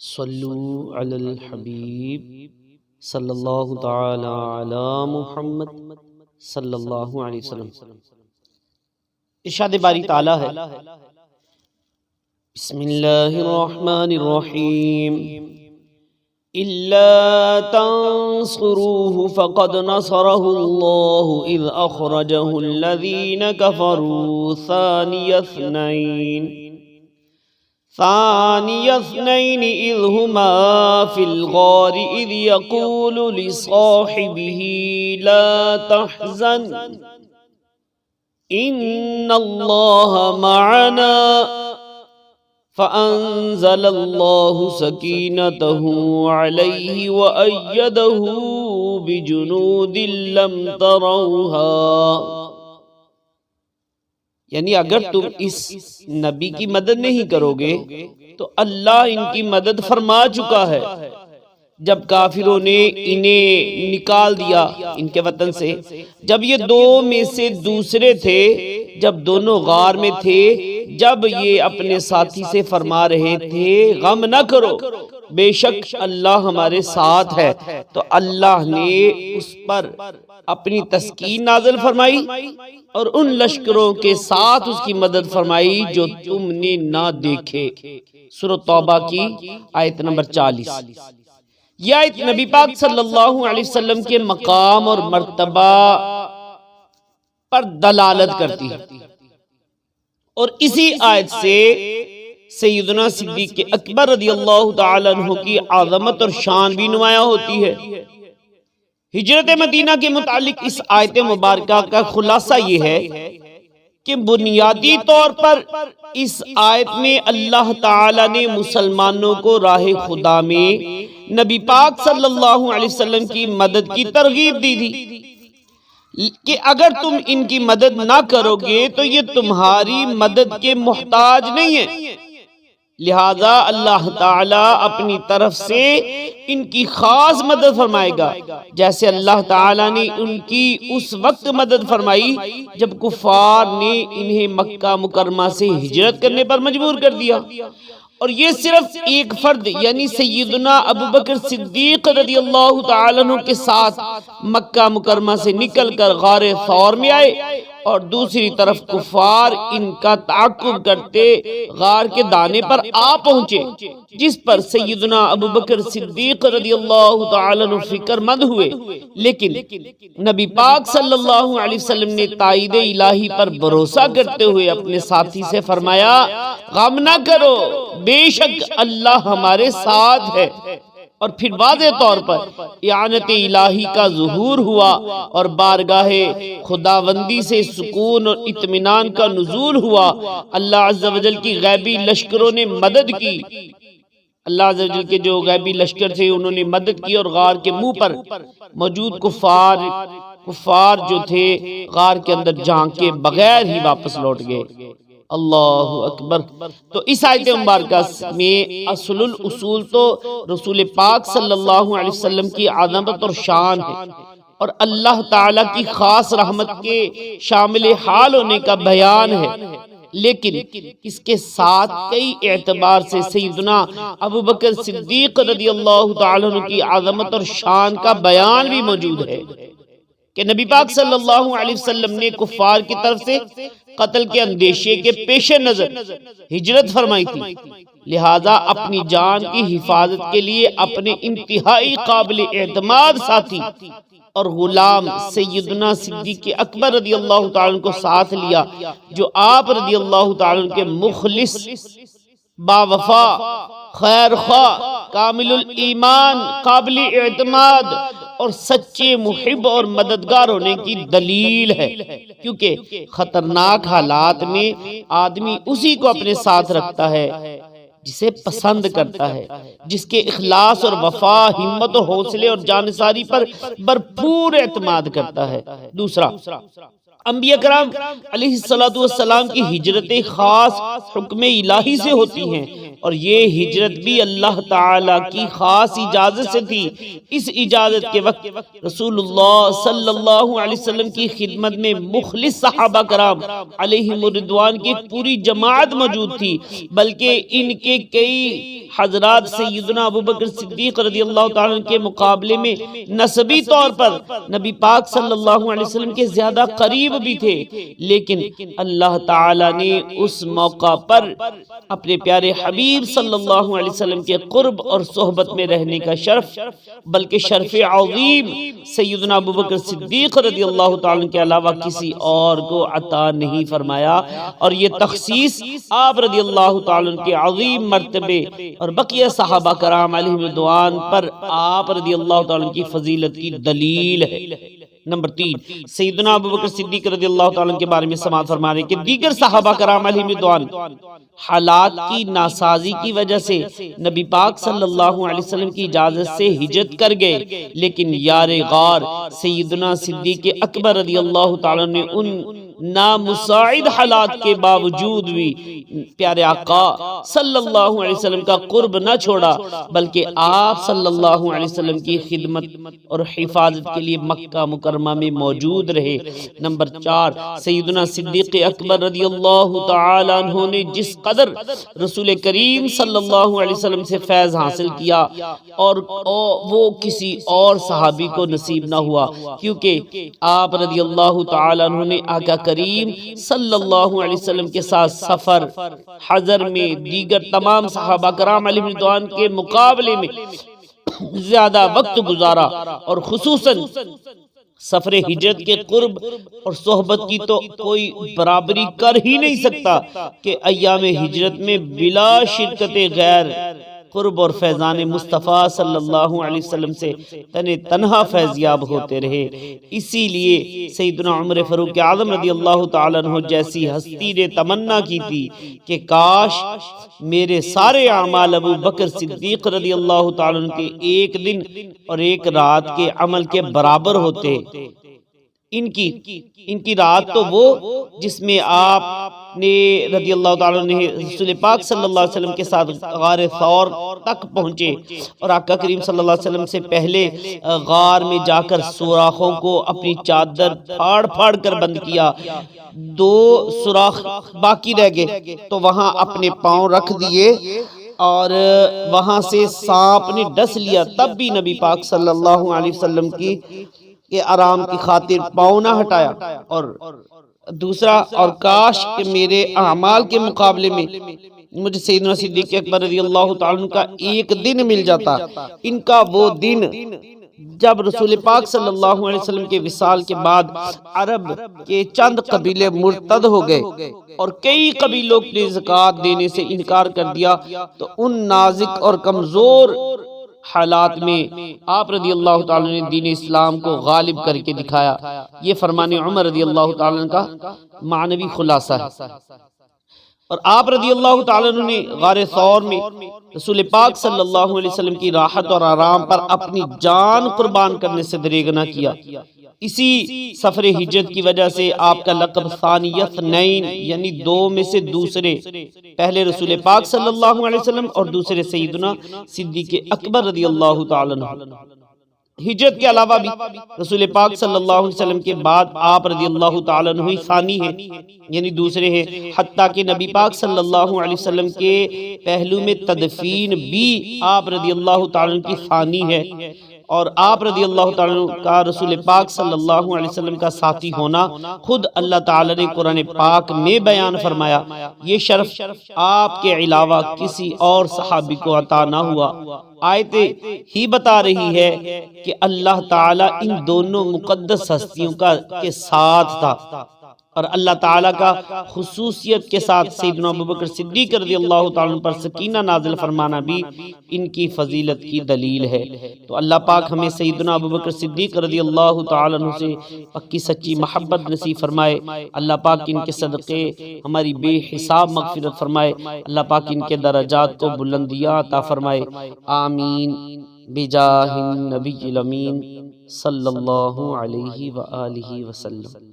صلو علی الحبیب صلی اللہ تعالی علی محمد صلی اللہ علیہ وسلم. إرشاد باری تعالی ہے. بسم اللہ الرحمن الرحیم. إلا تنصروه فقد نصره الله إذ أخرجه الذين كفروا ثاني اثنين. ثاني اثنين إذ هما في الغار إذ يقول لصاحبه لا تحزن إن الله معنا فأنزل الله سكينته عليه وأيده بجنود لم تروها یعنی اگر تم اس نبی کی مدد نہیں کرو گے، تو اللہ ان کی مدد فرما چکا ہے۔ جب کافروں نے انہیں نکال دیا ان کے وطن سے، جب یہ دو میں سے دوسرے تھے، جب دونوں غار میں تھے، جب یہ اپنے ساتھی سے فرما رہے تھے، غم نہ کرو۔ بے شک اللہ ہمارے ساتھ ہے۔ تو اللہ نے اس پر اپنی تسکین نازل فرمائی اور ان لشکروں کے ساتھ اس کی مدد فرمائی جو تم نے نہ دیکھے۔ سورہ توبہ کی آیت نمبر چالیس۔ یہ آیت نبی پاک صلی اللہ علیہ وسلم کے مقام اور مرتبہ پر دلالت کرتی ہے۔ اور اسی آیت سے سیدنا صدیق اکبر رضی اللہ تعالی عنہ کی عظمت اور شان بھی نمایاں ہوتی ہے۔ ہجرت مدینہ کے متعلق اس آیت مبارکہ کا خلاصہ یہ ہے کہ بنیادی طور پر اس آیت میں اللہ تعالی نے مسلمانوں کو راہ خدا میں نبی پاک صلی اللہ علیہ وسلم کی مدد کی ترغیب دی تھی کہ اگر تم ان کی مدد نہ کرو گے تو یہ تمہاری مدد کے محتاج نہیں ہے۔ لہذا اللہ تعالی اپنی طرف سے ان کی خاص مدد فرمائے گا۔ جیسے اللہ تعالی نے ان کی اس وقت مدد فرمائی جب کفار نے انہیں مکہ مکرمہ سے ہجرت کرنے پر مجبور کر دیا۔ اور یہ صرف ایک فرد یعنی سیدنا ابو بکر صدیق رضی اللہ تعالیٰ عنہ کے ساتھ مکہ مکرمہ سے نکل کر غار ثور میں آئے۔ اور دوسری طرف کفار ان کا تعقب کرتے، غار کے دانے پر آ پہنچے، جس پر سیدنا ابو بکر صدیق رضی اللہ تعالیٰ عنہ فکر مند ہوئے۔ لیکن نبی پاک صلی اللہ علیہ وسلم نے تائید الہی پر بھروسہ کرتے ہوئے اپنے ساتھی سے فرمایا، غم نہ کرو، بے شک اللہ ہمارے ساتھ ہے۔ اور پھر واضح طور پر اعانت الہی کا ظہور ہوا اور بارگاہ خداوندی سے سکون اور اطمینان کا نزول ہوا۔ اللہ عز و جل کی غیبی لشکروں نے مدد کی۔ اللہ عز و جل کے جو غیبی لشکر تھے، انہوں نے مدد کی اور غار کے منہ پر موجود کفار کفار جو تھے، غار کے اندر جان کے بغیر ہی واپس لوٹ گئے۔ اللہ اکبر۔ تو اس آیت مبارکہ میں اصل الاصول تو رسول پاک صلی اللہ علیہ وسلم کی عظمت اور شان ہے۔ اور اللہ تعالی کی خاص رحمت کے شامل حال ہونے کا بیان ہے۔ لیکن اس کے ساتھ کئی اعتبار سے سیدنا ابو بکر صدیق رضی اللہ تعالیٰ کی عظمت اور شان کا بیان بھی موجود ہے۔ کہ نبی پاک صلی اللہ علیہ وسلم نے کفار کی طرف سے قتل کے اندیشے کے پیش نظر ہجرت فرمائی تھی۔ لہذا اپنی جان کی حفاظت کے لیے اپنے انتہائی قابل اعتماد ساتھی اور غلام سیدنا صدیق اکبر رضی اللہ تعالیٰ کو ساتھ لیا، جو آپ رضی اللہ تعالیٰ کے مخلص با وفا خیر خواہ کامل الایمان، قابل اعتماد اور سچے محب اور مددگار ہونے کی دلیل ہے کیونکہ خطرناک حالات میں آدمی اسی کو اپنے ساتھ رکھتا ہے جسے پسند کرتا ہے جس کے اخلاص اور وفا ہمت و حوصلے اور جانساری پر بھرپور اعتماد کرتا ہے۔ دوسرا انبیاء کرام علیہ السلام کی ہجرت خاص حکم الہی سے ہوتی ہیں۔ اور یہ ہجرت بھی اللہ تعالی کی خاص اجازت سے تھی۔ اس اجازت کے وقت رسول اللہ صلی اللہ علیہ وسلم کی خدمت میں مخلص صحابہ کرام علیہ مردوان کی پوری جماعت موجود تھی، بلکہ ان کے کئی حضرات سیدنا ابو بکر صدیق رضی اللہ تعالیٰ کے مقابلے میں نسبی طور پر نبی پاک صلی اللہ علیہ وسلم کے زیادہ قریب بھی تھے۔ لیکن اللہ تعالیٰ نے اس موقع پر اپنے پیارے حبیب صلی اللہ علیہ وسلم کے قرب اور صحبت میں رہنے کا شرف، بلکہ شرف عظیم سیدنا ابو بکر صدیق رضی اللہ تعالیٰ کے علاوہ کسی اور کو عطا نہیں فرمایا۔ اور یہ تخصیص آپ رضی اللہ تعالیٰ کے عظیم مرتبے اور بقیہ صحابہ کرام علیہ مدوان پر آپ رضی اللہ تعالیٰ کی فضیلت کی دلیل ہے۔ نمبر تین سیدنا ابو بکر صدیق رضی اللہ تعالیٰ کے بارے میں سماعت فرما رہے کہ دیگر صحابہ کرام علیہ مدوان حالات کی ناسازی کی وجہ سے نبی پاک صلی اللہ علیہ وسلم کی اجازت سے ہجرت کر گئے لیکن یار غار سیدنا صدیق اکبر رضی اللہ تعالیٰ نے ان نامساعد حالات کے باوجود بھی پیارے آقا صلی اللہ علیہ وسلم کا قرب نہ چھوڑا، بلکہ آپ صلی اللہ علیہ وسلم کی خدمت اور حفاظت کے لیے مکہ مکرمہ میں موجود رہے۔ نمبر چار، سیدنا صدیق اکبر رضی اللہ تعالیٰ عنہ نے جس قدر رسول کریم صلی اللہ علیہ وسلم سے فیض حاصل کیا اور وہ کسی اور صحابی کو نصیب نہ ہوا، کیونکہ آپ رضی اللہ تعالیٰ عنہ نے آقا کریم صلی اللہ علیہ وسلم کے ساتھ سفر، حضر میں دیگر تمام صحابہ کرام علیہ مردوان کے مقابلے میں زیادہ وقت گزارا اور خصوصاً سفر ہجرت کے قرب اور صحبت کی تو کوئی برابری کر ہی نہیں سکتا کہ ایام ہجرت میں بلا شرکت غیر قرب اور فیضان مصطفیٰ صلی اللہ علیہ وسلم سے تن تنہا فیضیاب ہوتے رہے۔ اسی لیے سیدنا عمر فروق اعظم رضی اللہ تعالیٰ عنہ جیسی ہستی نے تمنا کی تھی کہ کاش میرے سارے اعمال ابو بکر صدیق رضی اللہ تعالیٰ عنہ کے ایک دن اور ایک رات کے عمل کے برابر ہوتے۔ ان کی ان کی رات تو وہ جس میں آپ نے رضی اللہ تعالیٰ نے رسول پاک صلی اللہ علیہ وسلم کے ساتھ غار ثور تک پہنچے۔ اور آقا کریم صلی اللہ علیہ وسلم سے پہلے غار میں جا کر سوراخوں کو اپنی چادر پھاڑ پھاڑ کر بند کیا۔ دو سوراخ باقی رہ گئے۔ تو وہاں اپنے پاؤں رکھ دیے اور وہاں سے سانپ نے ڈس لیا۔ تب بھی نبی پاک صلی اللہ علیہ وسلم کی کہ آرام کی خاطر پاؤں نہ ہٹایا۔ اور دوسرا، اور کاش کہ میرے اعمال کے مقابلے میں مجھے سیدنا صدیق اکبر رضی اللہ تعالیٰ کا ایک دن مل جاتا۔ ان کا وہ دن جب رسول پاک صلی اللہ علیہ وسلم کے وصال کے بعد عرب کے چند قبیلے مرتد ہو گئے اور کئی قبیلوں نے زکاة دینے سے انکار کر دیا، تو ان نازک اور کمزور حالات میں آپ رضی اللہ تعالی نے دین اسلام کو غالب کر کے دکھایا۔ یہ فرمان عمر رضی اللہ تعالی کا معنوی خلاصہ ہے۔ اور آپ رضی اللہ تعالیٰ نے غار ثور میں رسول پاک صلی اللہ علیہ وسلم کی راحت اور آرام پر اپنی جان قربان کرنے سے دریگ نہ کیا۔ اسی سفر ہجرت کی وجہ سے آپ کا لقب ثانیت نین یعنی دو میں سے دوسرے، پہلے رسول پاک صلی اللہ علیہ وسلم اور دوسرے سیدنا صدیق اکبر رضی اللہ تعالیٰ ہجرت کے علاوہ بھی رسول پاک صلی اللہ علیہ وسلم کے بعد آپ رضی اللہ تعالیٰ عنہ ثانی ہے یعنی دوسرے ہیں۔ حتیٰ کہ نبی پاک صلی اللہ علیہ وسلم کے پہلو میں تدفین بھی آپ رضی اللہ تعالیٰ کی ثانی ہے۔ اور آپ رضی اللہ تعالیٰ کا رسول پاک صلی اللہ علیہ وسلم کا ساتھی ہونا خود اللہ تعالیٰ نے قرآن پاک میں بیان فرمایا۔ یہ شرف آپ کے علاوہ کسی اور صحابی کو عطا نہ ہوا۔ آیت ہی بتا رہی ہے کہ اللہ تعالیٰ ان دونوں مقدس ہستیوں کا کے ساتھ تھا۔ اور اللہ تعالیٰ کا خصوصیت کے ساتھ سیدنا ابوبکر صدیق رضی اللہ تعالیٰ پر سکینہ نازل فرمانا بھی ان کی فضیلت کی دلیل ہے۔ تو اللہ پاک ہمیں سیدنا ابوبکر صدیق رضی اللہ تعالیٰ عنہ سے پکی سچی محبت نصیب فرمائے۔ اللہ پاک ان کے صدقے، ہماری بے حساب مغفرت فرمائے۔ اللہ پاک ان کے درجات کو بلندیاں عطا فرمائے۔ آمین۔ بجاہ النبی الامین صلی اللہ علیہ وآلہ وسلم۔